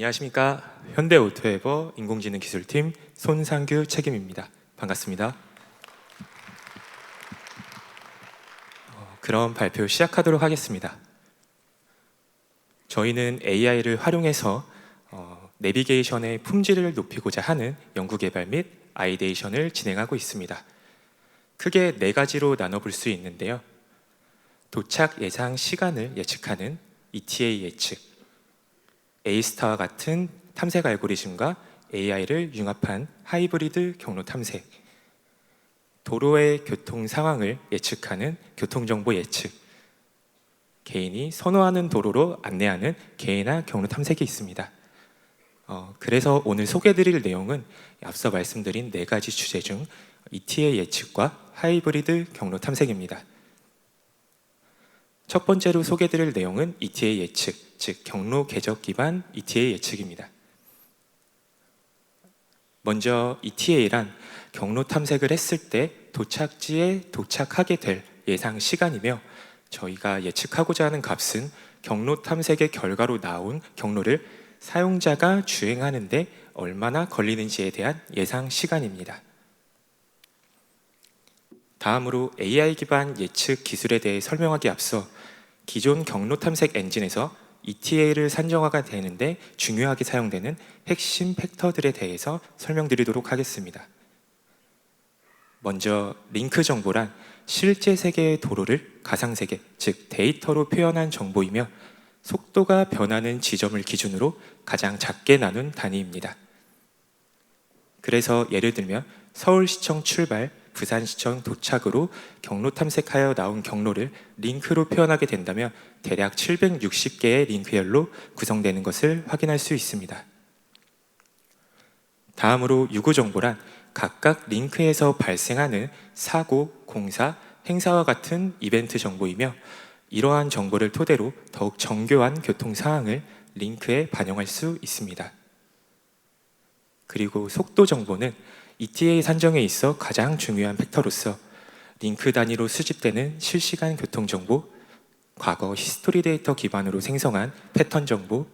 안녕하십니까 현대 오토에버 인공지능 기술팀 손상규 책임입니다. 반갑습니다. 어, 그럼 발표 시작하도록 하겠습니다. 저희는 AI를 활용해서 어, 내비게이션의 품질을 높이고자 하는 연구개발 및 아이데이션을 진행하고 있습니다. 크게 네 가지로 나눠볼 수 있는데요. 도착 예상 시간을 예측하는 ETA 예측, A스타와 같은 탐색 알고리즘과 AI를 융합한 하이브리드 경로 탐색, 도로의 교통 상황을 예측하는 교통정보 예측, 개인이 선호하는 도로로 안내하는 개인화 경로 탐색이 있습니다. 어, 그래서 오늘 소개드릴 내용은 앞서 말씀드린 네 가지 주제 중 ETA 예측과 하이브리드 경로 탐색입니다. 첫 번째로 소개드릴 내용은 ETA 예측, 즉 경로 궤적 기반 ETA 예측입니다. 먼저 ETA란 경로 탐색을 했을 때 도착지에 도착하게 될 예상 시간이며 저희가 예측하고자 하는 값은 경로 탐색의 결과로 나온 경로를 사용자가 주행하는데 얼마나 걸리는지에 대한 예상 시간입니다. 다음으로 AI 기반 예측 기술에 대해 설명하기 앞서 기존 경로 탐색 엔진에서 ETA를 산정화가 되는데 중요하게 사용되는 핵심 팩터들에 대해서 설명드리도록 하겠습니다. 먼저 링크 정보란 실제 세계의 도로를 가상 세계, 즉 데이터로 표현한 정보이며 속도가 변하는 지점을 기준으로 가장 작게 나눈 단위입니다. 그래서 예를 들면 서울시청 출발, 부산시청 도착으로 경로 탐색하여 나온 경로를 링크로 표현하게 된다면 대략 760개의 링크열로 구성되는 것을 확인할 수 있습니다. 다음으로 유구 정보란 각각 링크에서 발생하는 사고, 공사, 행사와 같은 이벤트 정보이며 이러한 정보를 토대로 더욱 정교한 교통 상황을 링크에 반영할 수 있습니다. 그리고 속도 정보는 ETA 산정에 있어 가장 중요한 팩터로서 링크 단위로 수집되는 실시간 교통 정보, 과거 히스토리 데이터 기반으로 생성한 패턴 정보,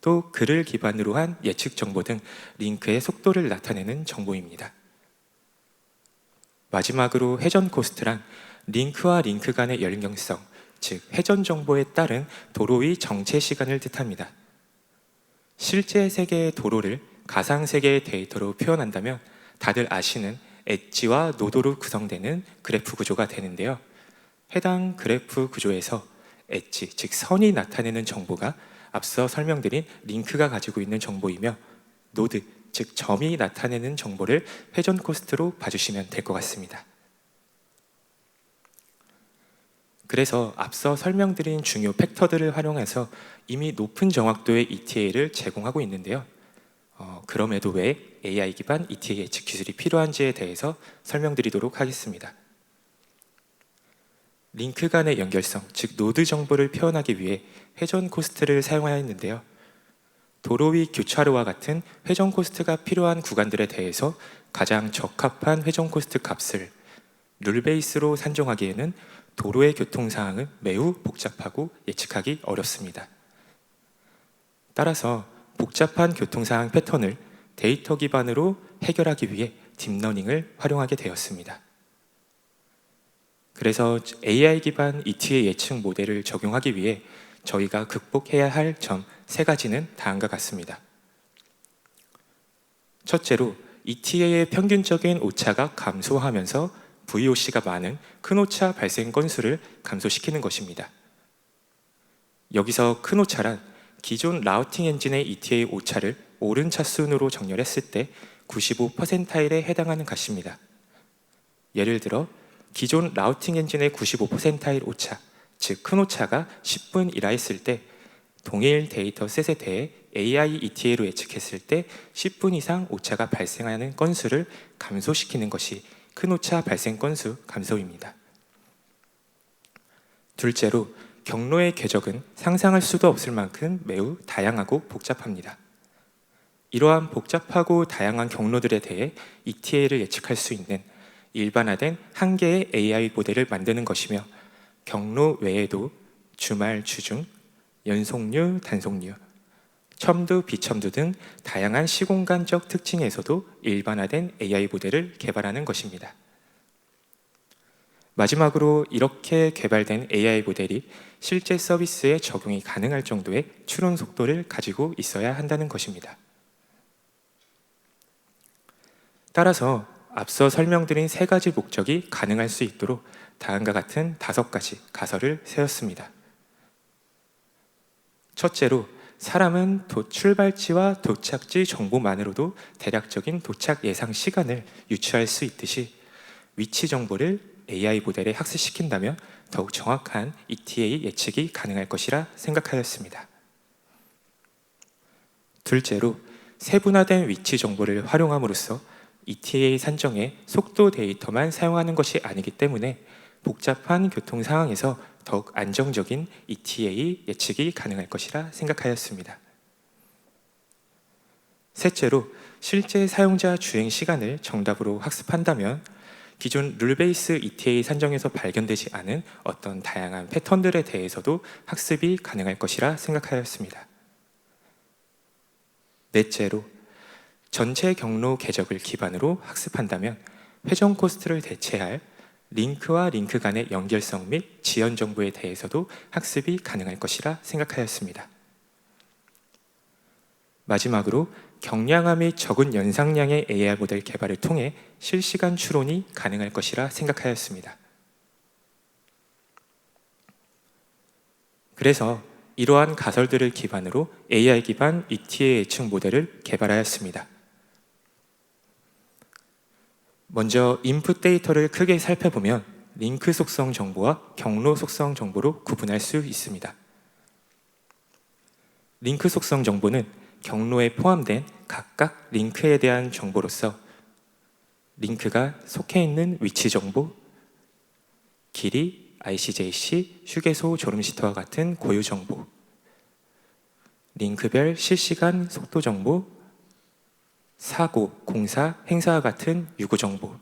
또 글을 기반으로 한 예측 정보 등 링크의 속도를 나타내는 정보입니다. 마지막으로 회전 코스트란 링크와 링크 간의 연결성, 즉 회전 정보에 따른 도로 의 정체 시간을 뜻합니다. 실제 세계의 도로를 가상 세계의 데이터로 표현한다면 다들 아시는 엣지와 노도로 구성되는 그래프 구조가 되는데요. 해당 그래프 구조에서 엣지, 즉 선이 나타내는 정보가 앞서 설명드린 링크가 가지고 있는 정보이며 노드, 즉 점이 나타내는 정보를 회전 코스트로 봐주시면 될 것 같습니다. 그래서 앞서 설명드린 중요 팩터들을 활용해서 이미 높은 정확도의 ETA를 제공하고 있는데요. 어, 그럼에도 왜 AI 기반 예측 기술이 필요한지에 대해서 설명드리도록 하겠습니다. 링크 간의 연결성, 즉 노드 정보를 표현하기 위해 회전 코스트를 사용하였는데요. 도로 위 교차로와 같은 회전 코스트가 필요한 구간들에 대해서 가장 적합한 회전 코스트 값을 룰 베이스로 산정하기에는 도로의 교통 상황은 매우 복잡하고 예측하기 어렵습니다. 따라서 복잡한 교통 상황 패턴을 데이터 기반으로 해결하기 위해 딥러닝을 활용하게 되었습니다. 그래서 AI 기반 ETA 예측 모델을 적용하기 위해 저희가 극복해야 할 점 세 가지는 다음과 같습니다. 첫째로 ETA의 평균적인 오차가 감소하면서 VOC가 많은 큰 오차 발생 건수를 감소시키는 것입니다. 여기서 큰 오차란 기존 라우팅 엔진의 ETA 오차를 오른 차순으로 정렬했을 때 95%에 해당하는 값입니다. 예를 들어 기존 라우팅 엔진의 95% 오차, 즉 큰 오차가 10분 이라 했을 때 동일 데이터 셋에 대해 AI ETA로 예측했을 때 10분 이상 오차가 발생하는 건수를 감소시키는 것이 큰 오차 발생 건수 감소입니다. 둘째로 경로의 궤적은 상상할 수도 없을 만큼 매우 다양하고 복잡합니다. 이러한 복잡하고 다양한 경로들에 대해 ETA를 예측할 수 있는 일반화된 한 개의 AI 모델을 만드는 것이며 경로 외에도 주말, 주중, 연속류, 단속류, 첨두, 비첨두 등 다양한 시공간적 특징에서도 일반화된 AI 모델을 개발하는 것입니다. 마지막으로 이렇게 개발된 AI 모델이 실제 서비스에 적용이 가능할 정도의 추론 속도를 가지고 있어야 한다는 것입니다. 따라서 앞서 설명드린 세 가지 목적이 가능할 수 있도록 다음과 같은 다섯 가지 가설을 세웠습니다. 첫째로 사람은 도 출발지와 도착지 정보만으로도 대략적인 도착 예상 시간을 유추할 수 있듯이 위치 정보를 AI 모델에 학습시킨다면 더욱 정확한 ETA 예측이 가능할 것이라 생각하였습니다. 둘째로 세분화된 위치 정보를 활용함으로써 ETA 산정에 속도 데이터만 사용하는 것이 아니기 때문에 복잡한 교통 상황에서 더욱 안정적인 ETA 예측이 가능할 것이라 생각하였습니다. 셋째로 실제 사용자 주행 시간을 정답으로 학습한다면 기존 룰 베이스 ETA 산정에서 발견되지 않은 어떤 다양한 패턴들에 대해서도 학습이 가능할 것이라 생각하였습니다. 넷째로 전체 경로 궤적을 기반으로 학습한다면 회전 코스트를 대체할 링크와 링크 간의 연결성 및 지연 정보에 대해서도 학습이 가능할 것이라 생각하였습니다. 마지막으로 경량화 및 적은 연상량의 AI 모델 개발을 통해 실시간 추론이 가능할 것이라 생각하였습니다. 그래서 이러한 가설들을 기반으로 AI 기반 ETA 예측 모델을 개발하였습니다. 먼저 인풋 데이터를 크게 살펴보면 링크 속성 정보와 경로 속성 정보로 구분할 수 있습니다. 링크 속성 정보는 경로에 포함된 각각 링크에 대한 정보로서 링크가 속해 있는 위치 정보, 길이, ICJC, 휴게소 졸음 시트와 같은 고유 정보, 링크별 실시간 속도 정보, 사고, 공사, 행사와 같은 유구 정보,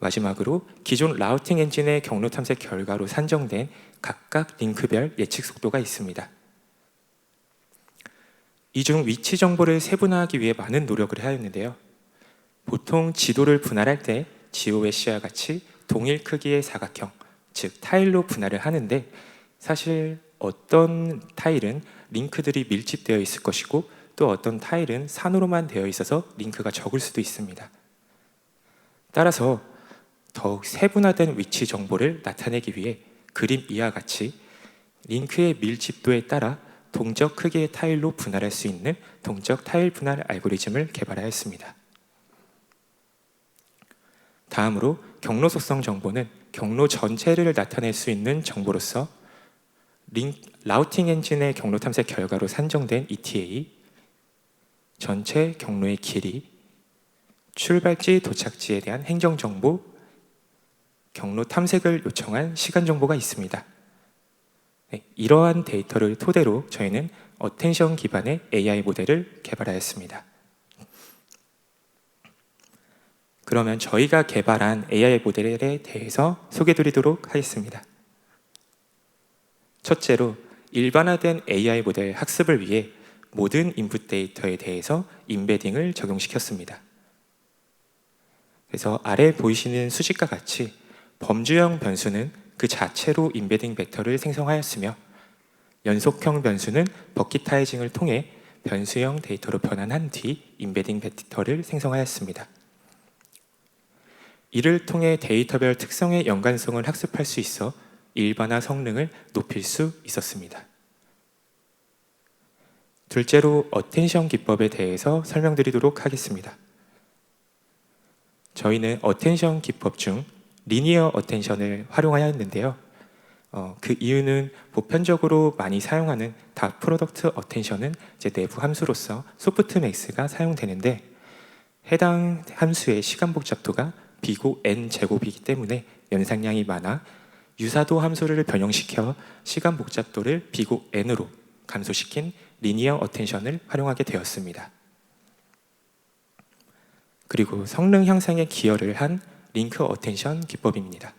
마지막으로 기존 라우팅 엔진의 경로 탐색 결과로 산정된 각각 링크별 예측 속도가 있습니다. 이 중 위치 정보를 세분화하기 위해 많은 노력을 하였는데요. 보통 지도를 분할할 때 GOS와 같이 동일 크기의 사각형, 즉 타일로 분할을 하는데 사실 어떤 타일은 링크들이 밀집되어 있을 것이고 또 어떤 타일은 산으로만 되어 있어서 링크가 적을 수도 있습니다. 따라서 더욱 세분화된 위치 정보를 나타내기 위해 그림 이와 같이 링크의 밀집도에 따라 동적 크기의 타일로 분할할 수 있는 동적 타일 분할 알고리즘을 개발하였습니다. 다음으로 경로 속성 정보는 경로 전체를 나타낼 수 있는 정보로서 링, 라우팅 엔진의 경로 탐색 결과로 산정된 ETA, 전체 경로의 길이, 출발지 도착지에 대한 행정 정보, 경로 탐색을 요청한 시간 정보가 있습니다. 네, 이러한 데이터를 토대로 저희는 어텐션 기반의 AI 모델을 개발하였습니다. 그러면 저희가 개발한 AI 모델에 대해서 소개드리도록 하겠습니다. 첫째로 일반화된 AI 모델 학습을 위해 모든 인풋 데이터에 대해서 인베딩을 적용시켰습니다. 그래서 아래 보이시는 수식과 같이 범주형 변수는 그 자체로 인베딩 벡터를 생성하였으며 연속형 변수는 버킷타이징을 통해 변수형 데이터로 변환한 뒤 인베딩 벡터를 생성하였습니다. 이를 통해 데이터별 특성의 연관성을 학습할 수 있어 일반화 성능을 높일 수 있었습니다. 둘째로 어텐션 기법에 대해서 설명드리도록 하겠습니다. 저희는 어텐션 기법 중 리니어 어텐션을 활용하였는데요. 어, 그 이유는 보편적으로 많이 사용하는 다 프로덕트 어텐션은 이제 내부 함수로서 소프트맥스가 사용되는데 해당 함수의 시간 복잡도가 비고 n 제곱이기 때문에 연상량이 많아 유사도 함수를 변형시켜 시간 복잡도를 비고 n으로 감소시킨 리니어 어텐션을 활용하게 되었습니다. 그리고 성능 향상에 기여를 한 링크 어텐션 기법입니다.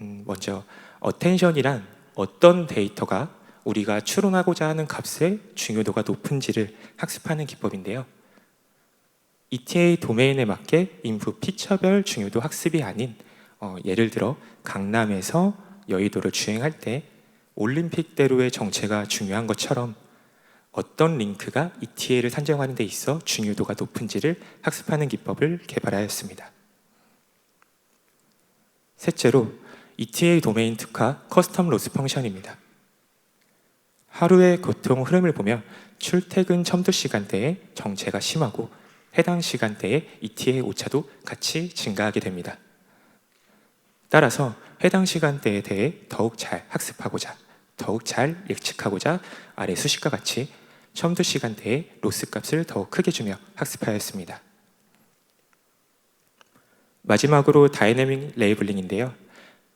음, 먼저 어텐션이란 어떤 데이터가 우리가 추론하고자 하는 값의 중요도가 높은지를 학습하는 기법인데요. ETA 도메인에 맞게 인풋 피처별 중요도 학습이 아닌 어, 예를 들어 강남에서 여의도를 주행할 때 올림픽대로의 정체가 중요한 것처럼 어떤 링크가 ETA를 산정하는 데 있어 중요도가 높은지를 학습하는 기법을 개발하였습니다. 셋째로 ETA 도메인 특화 커스텀 로스 펑션입니다. 하루의 교통 흐름을 보면 출퇴근 첨도 시간대에 정체가 심하고 해당 시간대에 ETA 오차도 같이 증가하게 됩니다. 따라서 해당 시간대에 대해 더욱 잘 학습하고자, 더욱 잘 예측하고자 아래 수식과 같이 첨도 시간대에 로스 값을 더욱 크게 주며 학습하였습니다. 마지막으로 다이내믹 레이블링인데요.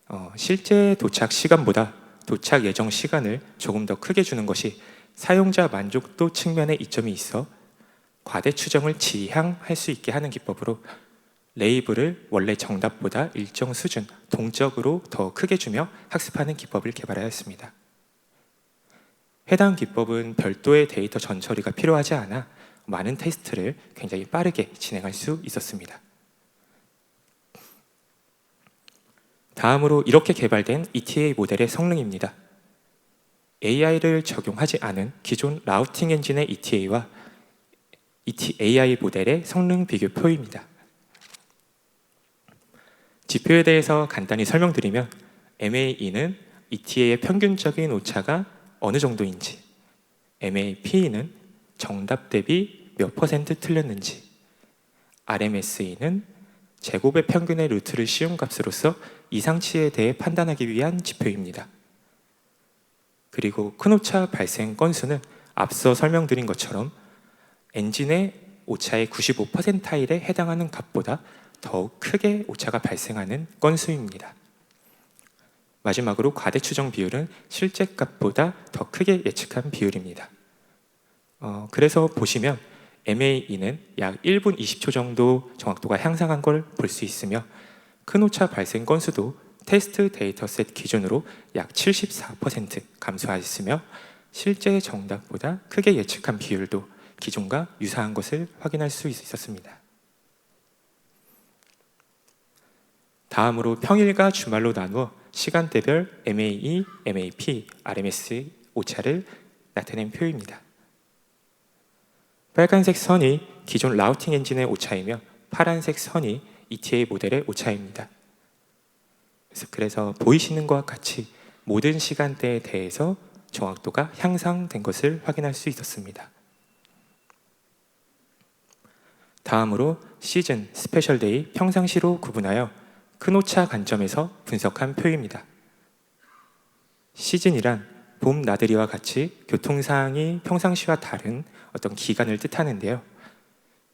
어, 실제 도착 시간보다 도착 예정 시간을 조금 더 크게 주는 것이 사용자 만족도 측면에 이점이 있어 과대 추정을 지향할 수 있게 하는 기법으로 레이블을 원래 정답보다 일정 수준 동적으로 더 크게 주며 학습하는 기법을 개발하였습니다. 해당 기법은 별도의 데이터 전처리가 필요하지 않아 많은 테스트를 굉장히 빠르게 진행할 수 있었습니다. 다음으로 이렇게 개발된 ETA 모델의 성능입니다. AI를 적용하지 않은 기존 라우팅 엔진의 ETA와 AI 모델의 성능 비교표입니다. 지표에 대해서 간단히 설명드리면 MAE는 ETA의 평균적인 오차가 어느 정도인지, MAP는 정답 대비 몇 퍼센트 틀렸는지, RMSE는 제곱의 평균의 루트를 씌운 값으로서 이상치에 대해 판단하기 위한 지표입니다. 그리고 큰 오차 발생 건수는 앞서 설명드린 것처럼 엔진의 오차의 95%타일에 해당하는 값보다 더욱 크게 오차가 발생하는 건수입니다. 마지막으로 과대 추정 비율은 실제 값보다 더 크게 예측한 비율입니다. 어, 그래서 보시면 MAE는 약 1분 20초 정도 정확도가 향상한 걸 볼 수 있으며 큰 오차 발생 건수도 테스트 데이터셋 기준으로 약 74% 감소하였으며 실제 정답보다 크게 예측한 비율도 기존과 유사한 것을 확인할 수 있었습니다. 다음으로 평일과 주말로 나누어 시간대별 MAE, MAP, RMS 오차를 나타낸 표입니다. 빨간색 선이 기존 라우팅 엔진의 오차이며 파란색 선이 ETA 모델의 오차입니다. 그래서, 보이시는 것과 같이 모든 시간대에 대해서 정확도가 향상된 것을 확인할 수 있었습니다. 다음으로 시즌, 스페셜 데이, 평상시로 구분하여 큰 오차 관점에서 분석한 표입니다. 시즌이란 봄 나들이와 같이 교통 상황이 평상시와 다른 어떤 기간을 뜻하는데요.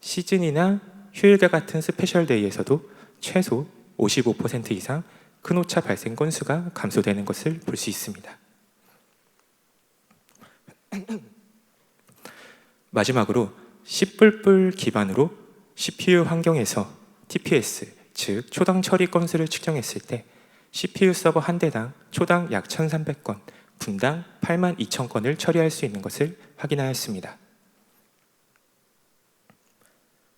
시즌이나 휴일과 같은 스페셜 데이에서도 최소 55% 이상 큰 오차 발생 건수가 감소되는 것을 볼 수 있습니다. 마지막으로 10불불 기반으로 CPU 환경에서 TPS, 즉 초당 처리 건수를 측정했을 때 CPU 서버 한 대당 초당 약 1,300건, 분당 8만 2천 건을 처리할 수 있는 것을 확인하였습니다.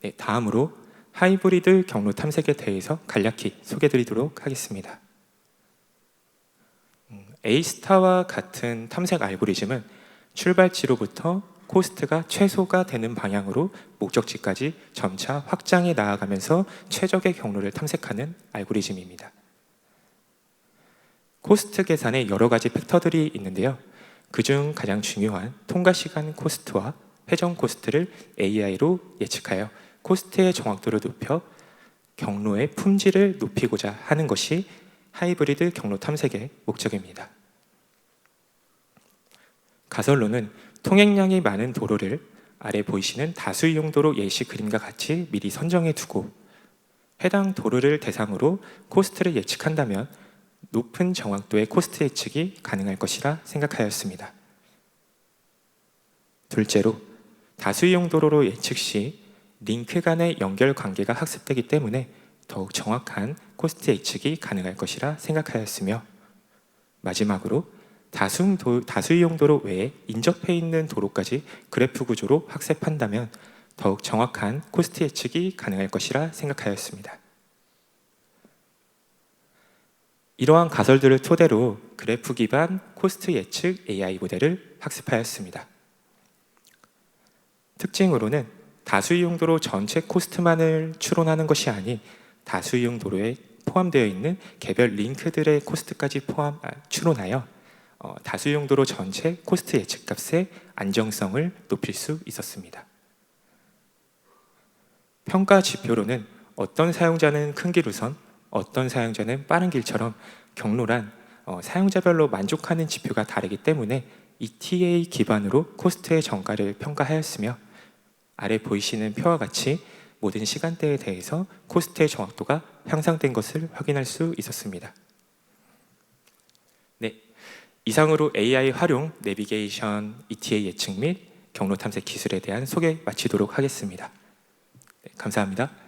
네, 다음으로 하이브리드 경로 탐색에 대해서 간략히 소개드리도록 하겠습니다. 음, A스타와 같은 탐색 알고리즘은 출발지로부터 코스트가 최소가 되는 방향으로 목적지까지 점차 확장해 나아가면서 최적의 경로를 탐색하는 알고리즘입니다. 코스트 계산에 여러 가지 팩터들이 있는데요. 그중 가장 중요한 통과 시간 코스트와 회전 코스트를 AI로 예측하여 코스트의 정확도를 높여 경로의 품질을 높이고자 하는 것이 하이브리드 경로 탐색의 목적입니다. 가설로는 통행량이 많은 도로를 아래 보이시는 다수 이용도로 예시 그림과 같이 미리 선정해 두고 해당 도로를 대상으로 코스트를 예측한다면 높은 정확도의 코스트 예측이 가능할 것이라 생각하였습니다. 둘째로 다수 이용 도로로 예측 시 링크 간의 연결 관계가 학습되기 때문에 더욱 정확한 코스트 예측이 가능할 것이라 생각하였으며 마지막으로 다수, 도, 다수 이용 도로 외에 인접해 있는 도로까지 그래프 구조로 학습한다면 더욱 정확한 코스트 예측이 가능할 것이라 생각하였습니다. 이러한 가설들을 토대로 그래프 기반 코스트 예측 AI 모델을 학습하였습니다. 특징으로는 다수 이용 도로 전체 코스트만을 추론하는 것이 아닌 다수 이용 도로에 포함되어 있는 개별 링크들의 코스트까지 포함 아, 추론하여 어, 다수 이용 도로 전체 코스트 예측값의 안정성을 높일 수 있었습니다. 평가 지표로는 어떤 사용자는 큰길 우선, 어떤 사용자는 빠른 길처럼 경로란 어, 사용자별로 만족하는 지표가 다르기 때문에 ETA 기반으로 코스트의 정가를 평가하였으며 아래 보이시는 표와 같이 모든 시간대에 대해서 코스트의 정확도가 향상된 것을 확인할 수 있었습니다. 네, 이상으로 AI 활용 내비게이션 ETA 예측 및 경로 탐색 기술에 대한 소개 마치도록 하겠습니다. 네, 감사합니다.